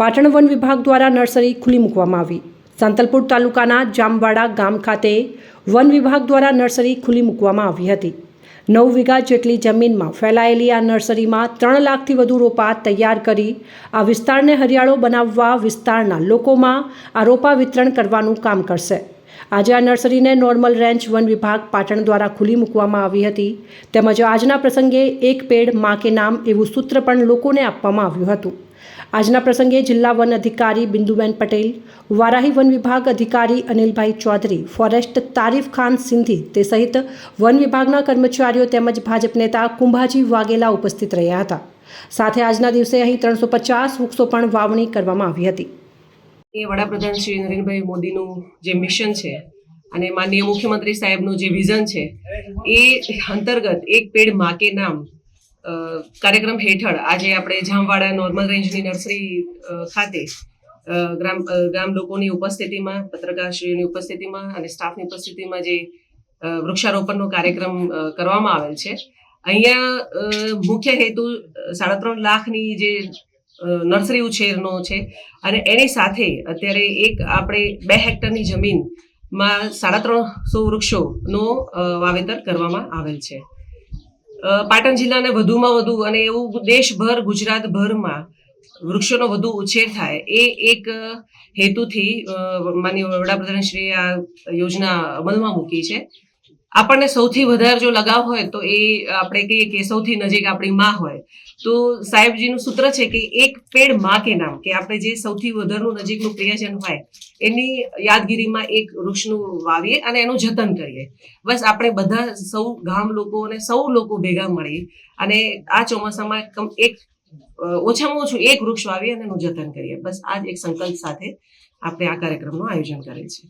Patan one વિભાગ દ્વારા nursery ખુલ્લી મૂકવામાં આવી. સાંતલપુર તાલુકાના જામવાડા ગામ ખાતે વન વિભાગ દ્વારા નર્સરી ખુલ્લી મૂકવામાં આવી હતી. નવ વીઘા જેટલી જમીનમાં ફેલાયેલી આ નર્સરીમાં ત્રણ લાખથી વધુ રોપા તૈયાર કરી આ વિસ્તારને હરિયાળો બનાવવા વિસ્તારના લોકોમાં આ રોપા વિતરણ કરવાનું કામ કરશે. આજે આ નર્સરીને નોર્મલ રેન્જ વન વિભાગ પાટણ દ્વારા ખુલ્લી મૂકવામાં આવી હતી. તેમજ આજના પ્રસંગે એક પેડમાં કે નામ એવું સૂત્ર પણ લોકોને આપવામાં આવ્યું હતું. આજના પ્રસંગે જિલ્લા વન અધિકારી બિંદુબેન પટેલ, વારાહી વન વિભાગ અધિકારી અનિલભાઈ ચૌધરી, ફોરેસ્ટ તારીફ ખાન સિંધી તે સહિત વન વિભાગના કર્મચારીઓ તેમજ ભાજપ નેતા કુંભાજી વાઘેલા ઉપસ્થિત રહ્યા હતા. સાથે આજના દિવસે અહીં ત્રણસો પચાસ વૃક્ષો પણ વાવણી કરવામાં આવી હતી. એ વડાપ્રધાન શ્રી નરેન્દ્રભાઈ મોદીનું જે મિશન છે અને માનનીય મુખ્યમંત્રી સાહેબનું જે વિઝન છે, એ અંતર્ગત એક પેડમાં નામ કાર્યક્રમ હેઠળ આજે આપણે જામવાડા નોર્મલ રેન્જની નર્સરી ખાતે ગ્રામ ગામ લોકોની ઉપસ્થિતિમાં, પત્રકારશ્રીઓની ઉપસ્થિતિમાં અને સ્ટાફની ઉપસ્થિતિમાં જે વૃક્ષારોપણનો કાર્યક્રમ કરવામાં આવેલ છે. અહીંયા મુખ્ય હેતુ સાડા ત્રણ લાખની જે નર્સરી ઉછેરનો છે અને એની સાથે અત્યારે એક આપણે બે હેક્ટરની જમીનમાં સાડા ત્રણસો વૃક્ષોનો વાવેતર કરવામાં આવેલ છે. પાટણ જિલ્લાને વધુમાં વધુ અને એવું દેશભર, ગુજરાતભરમાં વૃક્ષોનો વધુ ઉછેર થાય એ એક હેતુથી માનીય વડાપ્રધાન વડાપ્રધાનશ્રીએ આ યોજના અમલમાં મૂકી છે. આપણને સૌથી વધારે જો લગાવ હોય તો એ આપણે કહીએ કે સૌથી નજીક આપણી માં હોય. તો સાહેબજીનું સૂત્ર છે કે એક પેડમાં કે નામ, કે આપણે જે સૌથી વધારનું નજીકનું પ્રિયજન હોય, એની યાદગીરીમાં એક વૃક્ષનું વાવીએ અને એનું જતન કરીએ. બસ આપણે બધા સૌ ગામ લોકો અને સૌ લોકો ભેગા મળી અને આ ચોમાસામાં એક ઓછામાં ઓછું એક વૃક્ષ વાવીએ અને એનું જતન કરીએ. બસ આ જ એક સંકલ્પ સાથે આપણે આ કાર્યક્રમનું આયોજન કરેલ છે.